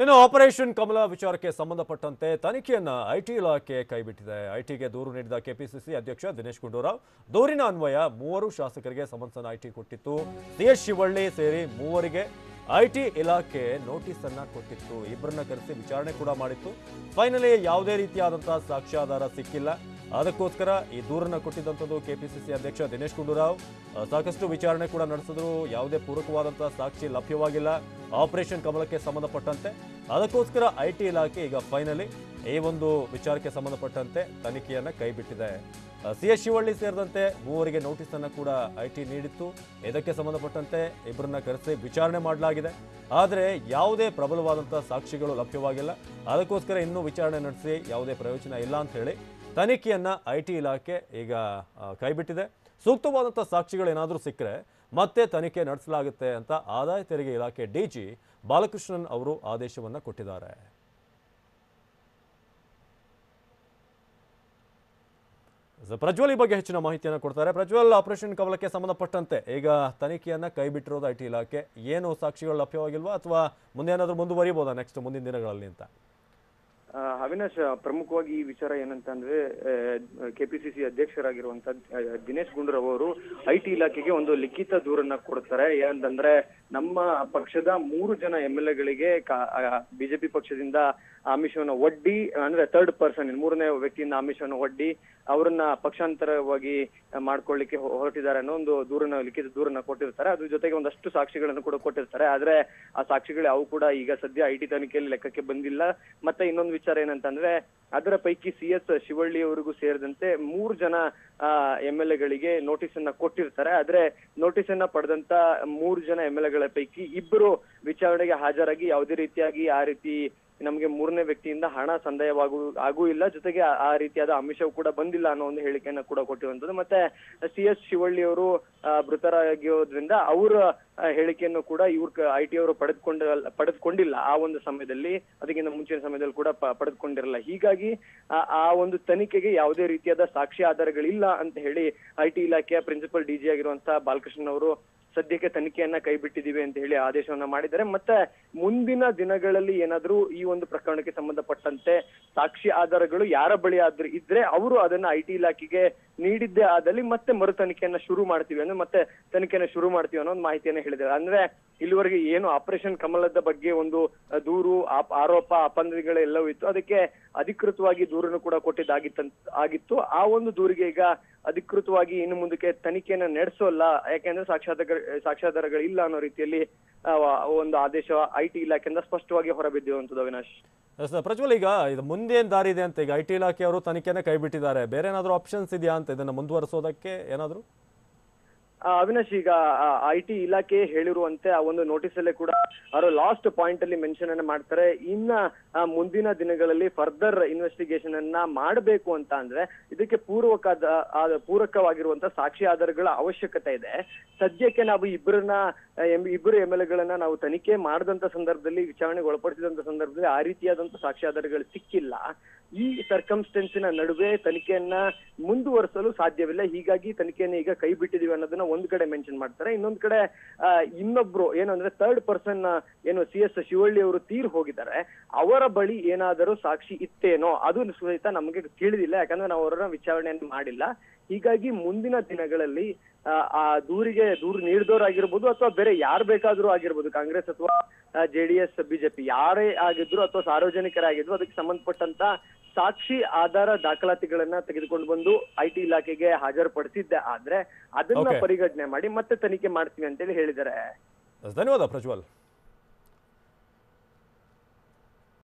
ಇನ್ನು ಆಪರೇಷನ್ ಕಮಲ ವಿಚಾರಕ್ಕೆ ಸಂಬಂಧಪಟ್ಟಂತೆ ತನಿಖೆಯನ್ನು ಐಟಿ ಇಲಾಖೆ ಕೈಬಿಟ್ಟಿದೆ. ಐಟಿಗೆ ದೂರು ನೀಡಿದ ಕೆಪಿಸಿಸಿ ಅಧ್ಯಕ್ಷ ದಿನೇಶ್ ಗುಂಡೂರಾವ್, ದೂರಿನ ಅನ್ವಯ ಮೂವರು ಶಾಸಕರಿಗೆ ಸಮನ್ಸನ್ನು ಐಟಿ ಕೊಟ್ಟಿತ್ತು. ಸಿಎಸ್ ಶಿವಳ್ಳಿ ಸೇರಿ ಮೂವರಿಗೆ ಐಟಿ ಇಲಾಖೆ ನೋಟಿಸ್ ಕೊಟ್ಟಿತ್ತು. ಇಬ್ಬರನ್ನ ಕರೆಸಿ ವಿಚಾರಣೆ ಕೂಡ ಮಾಡಿತ್ತು. ಫೈನಲಿ ಯಾವುದೇ ರೀತಿಯಾದಂತಹ ಸಾಕ್ಷ್ಯಾಧಾರ ಸಿಕ್ಕಿಲ್ಲ. ಅದಕ್ಕೋಸ್ಕರ ಈ ದೂರನ್ನು ಕೊಟ್ಟಿದ್ದಂಥದ್ದು ಕೆಪಿಸಿಸಿ ಅಧ್ಯಕ್ಷ ದಿನೇಶ್ ಗುಂಡೂರಾವ್. ಸಾಕಷ್ಟು ವಿಚಾರಣೆ ಕೂಡ ನಡೆಸಿದ್ರು. ಯಾವುದೇ ಪೂರಕವಾದಂತಹ ಸಾಕ್ಷಿ ಲಭ್ಯವಾಗಿಲ್ಲ. ಆಪರೇಷನ್ ಕಮಲಕ್ಕೆ ಸಂಬಂಧಪಟ್ಟಂತೆ. ಅದಕ್ಕೋಸ್ಕರ ಐ ಟಿ ಇಲಾಖೆ ಈಗ ಫೈನಲಿ ಈ ಒಂದು ವಿಚಾರಕ್ಕೆ ಸಂಬಂಧಪಟ್ಟಂತೆ ತನಿಖೆಯನ್ನ ಕೈಬಿಟ್ಟಿದೆ ಸಿ ಎಸ್ ಶಿವಳ್ಳಿ ಸೇರಿದಂತೆ ಮೂವರಿಗೆ ನೋಟಿಸ್ ಅನ್ನು ಕೂಡ ಐ ಟಿ ನೀಡಿತ್ತು. ಇದಕ್ಕೆ ಸಂಬಂಧಪಟ್ಟಂತೆ ಇಬ್ಬರನ್ನ ಕರೆಸಿ ವಿಚಾರಣೆ ಮಾಡಲಾಗಿದೆ. ಆದರೆ ಯಾವುದೇ ಪ್ರಬಲವಾದಂತಹ ಸಾಕ್ಷಿಗಳು ಲಭ್ಯವಾಗಿಲ್ಲ. ಅದಕ್ಕೋಸ್ಕರ ಇನ್ನೂ ವಿಚಾರಣೆ ನಡೆಸಿ ಯಾವುದೇ ಪ್ರಯೋಜನ ಇಲ್ಲ ಅಂತ ಹೇಳಿ ತನಿಖೆಯನ್ನ ಐ ಟಿ ಇಲಾಖೆ ಈಗ ಕೈಬಿಟ್ಟಿದೆ. ಸೂಕ್ತವಾದಂಥ ಸಾಕ್ಷಿಗಳು ಏನಾದರೂ ಸಿಕ್ಕರೆ ಮತ್ತೆ ತನಿಖೆ ನಡೆಸಲಾಗುತ್ತೆ ಅಂತ ಆದಾಯ ತೆರಿಗೆ ಇಲಾಖೆ ಡಿಜಿ ಬಾಲಕೃಷ್ಣನ್ ಅವರು ಆದೇಶವನ್ನ ಕೊಟ್ಟಿದ್ದಾರೆ. ಪ್ರಜ್ವಲ್ ಈ ಬಗ್ಗೆ ಹೆಚ್ಚಿನ ಮಾಹಿತಿಯನ್ನು ಕೊಡ್ತಾರೆ. ಪ್ರಜ್ವಲ್, ಆಪರೇಷನ್ ಕವಲಕ್ಕೆ ಸಂಬಂಧಪಟ್ಟಂತೆ ಈಗ ತನಿಖೆಯನ್ನ ಕೈಬಿಟ್ಟಿರೋದು ಐ ಟಿ ಇಲಾಖೆ. ಏನು ಸಾಕ್ಷಿಗಳು ಲಭ್ಯವಾಗಿಲ್ವಾ ಅಥವಾ ಮುಂದೆ ಏನಾದರೂ ಮುಂದುವರಿಬೋದಾ ನೆಕ್ಸ್ಟ್ ಮುಂದಿನ ದಿನಗಳಲ್ಲಿ ಅಂತ? ಅವಿನಾಶ್ ಪ್ರಮುಖವಾಗಿ ಈ ವಿಚಾರ ಏನಂತಂದ್ರೆ ಕೆಪಿಸಿಸಿ ಅಧ್ಯಕ್ಷರಾಗಿರುವಂತ ದಿನೇಶ್ ಗುಂಡೂರಾವ್ ಅವರು ಐಟಿ ಇಲಾಖೆಗೆ ಒಂದು ಲಿಖಿತ ದೂರನ್ನ ಕೊಡ್ತಾರೆ. ಏನಂತಂದ್ರೆ ನಮ್ಮ ಪಕ್ಷದ ಮೂರು ಜನ ಎಂ ಎಲ್ ಎಗಳಿಗೆ ಬಿಜೆಪಿ ಪಕ್ಷದಿಂದ ಆಮಿಷವನ್ನು ಒಡ್ಡಿ, ಅಂದ್ರೆ ಥರ್ಡ್ ಪರ್ಸನ್ ಮೂರನೇ ವ್ಯಕ್ತಿಯಿಂದ ಆಮಿಷವನ್ನು ಒಡ್ಡಿ ಅವರನ್ನ ಪಕ್ಷಾಂತರವಾಗಿ ಮಾಡ್ಕೊಳ್ಳಿಕ್ಕೆ ಹೊರಟಿದ್ದಾರೆ ಅನ್ನೋ ಒಂದು ದೂರನ ಲಿಖಿತ ದೂರನ್ನ ಕೊಟ್ಟಿರ್ತಾರೆ. ಅದ್ರ ಜೊತೆಗೆ ಒಂದಷ್ಟು ಸಾಕ್ಷಿಗಳನ್ನು ಕೂಡ ಕೊಟ್ಟಿರ್ತಾರೆ. ಆದ್ರೆ ಆ ಸಾಕ್ಷಿಗಳು, ಅವು ಕೂಡ ಈಗ ಸದ್ಯ ಐ ಟಿ ತನಿಖೆಯಲ್ಲಿ ಲೆಕ್ಕಕ್ಕೆ ಬಂದಿಲ್ಲ. ಮತ್ತೆ ಇನ್ನೊಂದು ವಿಚಾರ ಏನಂತಂದ್ರೆ ಅದರ ಪೈಕಿ ಸಿ ಎಸ್ ಶಿವಳ್ಳಿ ಅವರಿಗೂ ಸೇರಿದಂತೆ ಮೂರು ಜನ ಎಂ ಎಲ್ ಎಗಳಿಗೆ ನೋಟಿಸ್ ಅನ್ನ ಕೊಟ್ಟಿರ್ತಾರೆ. ಆದ್ರೆ ನೋಟಿಸ್ ಅನ್ನ ಪಡೆದಂತ ಮೂರು ಜನ ಎಂ ಎಲ್ ಎಗಳ ಪೈಕಿ ಇಬ್ಬರು ವಿಚಾರಣೆಗೆ ಹಾಜರಾಗಿ ಯಾವುದೇ ರೀತಿಯಾಗಿ ಆ ರೀತಿ ನಮಗೆ ಮೂರನೇ ವ್ಯಕ್ತಿಯಿಂದ ಹಣ ಸಂದಾಯವಾಗು, ಆಗೂ ಇಲ್ಲ. ಜೊತೆಗೆ ಆ- ರೀತಿಯಾದ ಆಮಿಷವು ಕೂಡ ಬಂದಿಲ್ಲ ಅನ್ನೋ ಒಂದು ಹೇಳಿಕೆಯನ್ನ ಕೂಡ ಕೊಟ್ಟಿರುವಂತದ್ದು ಮತ್ತೆ ಸಿ ಎಸ್ ಶಿವಳ್ಳಿ ಅವರು ಮೃತರಾಗಿರೋದ್ರಿಂದ ಅವರ ಹೇಳಿಕೆಯನ್ನು ಕೂಡ ಇವ್ರ ಐ ಟಿ ಅವರು ಪಡೆದುಕೊಂಡ, ಪಡೆದುಕೊಂಡಿಲ್ಲ. ಆ ಒಂದು ಸಮಯದಲ್ಲಿ, ಅದಕ್ಕಿಂತ ಮುಂಚಿನ ಸಮಯದಲ್ಲಿ ಕೂಡ ಪಡೆದುಕೊಂಡಿರಲ್ಲ. ಹೀಗಾಗಿ, ಆ- ಒಂದು ತನಿಖೆಗೆ ಯಾವುದೇ ರೀತಿಯಾದ ಸಾಕ್ಷಿ ಆಧಾರಗಳಿಲ್ಲ ಅಂತ ಹೇಳಿ ಐ ಇಲಾಖೆಯ ಪ್ರಿನ್ಸಿಪಲ್ ಡಿಜಿ ಆಗಿರುವಂತಹ ಬಾಲಕೃಷ್ಣ ಅವರು ಸದ್ಯಕ್ಕೆ ತನಿಖೆಯನ್ನ ಕೈಬಿಟ್ಟಿದ್ದೀವಿ ಅಂತ ಹೇಳಿ ಆದೇಶವನ್ನ ಮಾಡಿದ್ದಾರೆ. ಮತ್ತೆ ಮುಂದಿನ ದಿನಗಳಲ್ಲಿ ಏನಾದ್ರೂ ಈ ಒಂದು ಪ್ರಕರಣಕ್ಕೆ ಸಂಬಂಧಪಟ್ಟಂತೆ ಸಾಕ್ಷಿ ಆಧಾರಗಳು ಯಾರ ಬಳಿ ಆದ್ರೂ ಇದ್ರೆ ಅವರು ಅದನ್ನ ಐ ಟಿ ಇಲಾಖೆಗೆ ನೀಡಿದ್ದೇ ಆದಲ್ಲಿ ಮತ್ತೆ ಮರು ತನಿಖೆಯನ್ನ ಶುರು ಮಾಡ್ತೀವಿ ಅಂದ್ರೆ ಮತ್ತೆ ತನಿಖೆಯನ್ನ ಶುರು ಮಾಡ್ತೀವಿ ಅನ್ನೋ ಒಂದು ಮಾಹಿತಿಯನ್ನ ಹೇಳಿದ್ದಾರೆ. ಅಂದ್ರೆ ಇಲ್ಲಿವರೆಗೆ ಏನು ಆಪರೇಷನ್ ಕಮಲದ ಬಗ್ಗೆ ಒಂದು ದೂರು ಆರೋಪ ಅಪಂದಗಳೆಲ್ಲವೂ ಇತ್ತು. ಅದಕ್ಕೆ ಅಧಿಕೃತವಾಗಿ ದೂರನ್ನು ಕೂಡ ಕೊಟ್ಟಿದ್ದಾಗಿತ್ತ ಆಗಿತ್ತು. ಆ ಒಂದು ದೂರಿಗೆ ಈಗ ಅಧಿಕೃತವಾಗಿ ಇನ್ನು ಮುಂದಕ್ಕೆ ತನಿಖೆಯನ್ನ ನಡೆಸೋಲ್ಲ. ಯಾಕೆಂದ್ರೆ ಸಾಕ್ಷಾಧಾರ ಸಾಕ್ಷ್ಯಾಧಾರಗಳು ಇಲ್ಲ ಅನ್ನೋ ರೀತಿಯಲ್ಲಿ ಒಂದು ಆದೇಶ ಐ ಟಿ ಇಲಾಖೆಯಿಂದ ಸ್ಪಷ್ಟವಾಗಿ ಹೊರಬಿದ್ದಿರುವಂತದ್ದು ಅವಿನಾಶ್. ಪ್ರಜ್ವಲ್, ಈಗ ಇದು ಮುಂದೇನು ದಾರಿ ಇದೆ ಅಂತ ಈಗ ಐ ಟಿ ಇಲಾಖೆಯವರು ತನಿಖೆನ ಕೈಬಿಟ್ಟಿದ್ದಾರೆ. ಬೇರೆ ಏನಾದರೂ ಆಪ್ಷನ್ಸ್ ಇದೆಯಾ ಅಂತ ಇದನ್ನ ಮುಂದುವರಿಸೋದಕ್ಕೆ ಏನಾದರೂ? ಅವಿನಾಶ್, ಈಗ ಐ ಟಿ ಇಲಾಖೆ ಹೇಳಿರುವಂತೆ ಆ ಒಂದು ನೋಟಿಸ್ ಅಲ್ಲೇ ಕೂಡ ಅವರು ಲಾಸ್ಟ್ ಪಾಯಿಂಟ್ ಅಲ್ಲಿ ಮೆನ್ಷನ್ ಅನ್ನ ಮಾಡ್ತಾರೆ. ಇನ್ನ ಮುಂದಿನ ದಿನಗಳಲ್ಲಿ ಫರ್ದರ್ ಇನ್ವೆಸ್ಟಿಗೇಷನ್ ಅನ್ನ ಮಾಡಬೇಕು ಅಂತ ಅಂದ್ರೆ ಇದಕ್ಕೆ ಪೂರ್ವಕದ ಪೂರಕವಾಗಿರುವಂತಹ ಪೂರಕವಾಗಿರುವಂತ ಸಾಕ್ಷಿ ಆಧಾರಗಳ ಅವಶ್ಯಕತೆ ಇದೆ. ಸದ್ಯಕ್ಕೆ ನಾವು ಇಬ್ಬರನ್ನ ಇಬ್ಬರು ಎಂ ಎಲ್ ಎಗಳನ್ನ ನಾವು ತನಿಖೆ ಮಾಡಿದಂತ ಸಂದರ್ಭದಲ್ಲಿ, ವಿಚಾರಣೆಗೆ ಒಳಪಡಿಸಿದಂತ ಸಂದರ್ಭದಲ್ಲಿ ಆ ರೀತಿಯಾದಂತ ಸಾಕ್ಷಿ ಆಧಾರಗಳು ಸಿಕ್ಕಿಲ್ಲ. ಈ ಸರ್ಕಮ್ಸ್ಟೆನ್ಸಿನ ನಡುವೆ ತನಿಖೆಯನ್ನ ಮುಂದುವರಿಸಲು ಸಾಧ್ಯವಿಲ್ಲ. ಹೀಗಾಗಿ ತನಿಖೆಯನ್ನು ಈಗ ಕೈ ಬಿಟ್ಟಿದೀವಿ ಅನ್ನೋದನ್ನ ಒಂದ್ ಕಡೆ ಮೆನ್ಷನ್ ಮಾಡ್ತಾರೆ. ಇನ್ನೊಂದ್ ಕಡೆ ಇನ್ನೊಬ್ರು ಅಂದ್ರೆ ಥರ್ಡ್ ಪರ್ಸನ್ ಏನು ಸಿ ಎಸ್ ಶಿವಳ್ಳಿ ಅವರು ತೀರ್ ಹೋಗಿದ್ದಾರೆ. ಅವರ ಬಳಿ ಏನಾದರೂ ಸಾಕ್ಷಿ ಇತ್ತೇನೋ ಅದು ಸಹಿತ ನಮಗೆ ತಿಳಿದಿಲ್ಲ. ಯಾಕಂದ್ರೆ ನಾವು ಅವರನ್ನ ವಿಚಾರಣೆಯನ್ನು ಮಾಡಿಲ್ಲ. ಹೀಗಾಗಿ ಮುಂದಿನ ದಿನಗಳಲ್ಲಿ ಆ, ದೂರಿಗೆ ದೂರು ನೀಡಿದವರಾಗಿರ್ಬೋದು ಅಥವಾ ಬೇರೆ ಯಾರು ಬೇಕಾದ್ರೂ ಆಗಿರ್ಬೋದು ಕಾಂಗ್ರೆಸ್ ಅಥವಾ ಜೆಡಿಎಸ್ ಬಿಜೆಪಿ ಯಾರೇ ಆಗಿದ್ರು ಅಥವಾ ಸಾರ್ವಜನಿಕರಾಗಿದ್ರು ಅದಕ್ಕೆ ಸಂಬಂಧಪಟ್ಟಂತ ಸಾಕ್ಷಿ ಆಧಾರ ದಾಖಲಾತಿಗಳನ್ನ ತೆಗೆದುಕೊಂಡು ಬಂದು ಐ ಟಿ ಇಲಾಖೆಗೆ ಹಾಜರುಪಡಿಸಿದ್ದೆ. ಆದ್ರೆ ಅದನ್ನ ಪರಿಗಣನೆ ಮಾಡಿ ಮತ್ತೆ ತನಿಖೆ ಮಾಡ್ತೀವಿ ಅಂತೇಳಿ ಹೇಳಿದ್ದಾರೆ. ಧನ್ಯವಾದ ಪ್ರಜ್ವಲ್.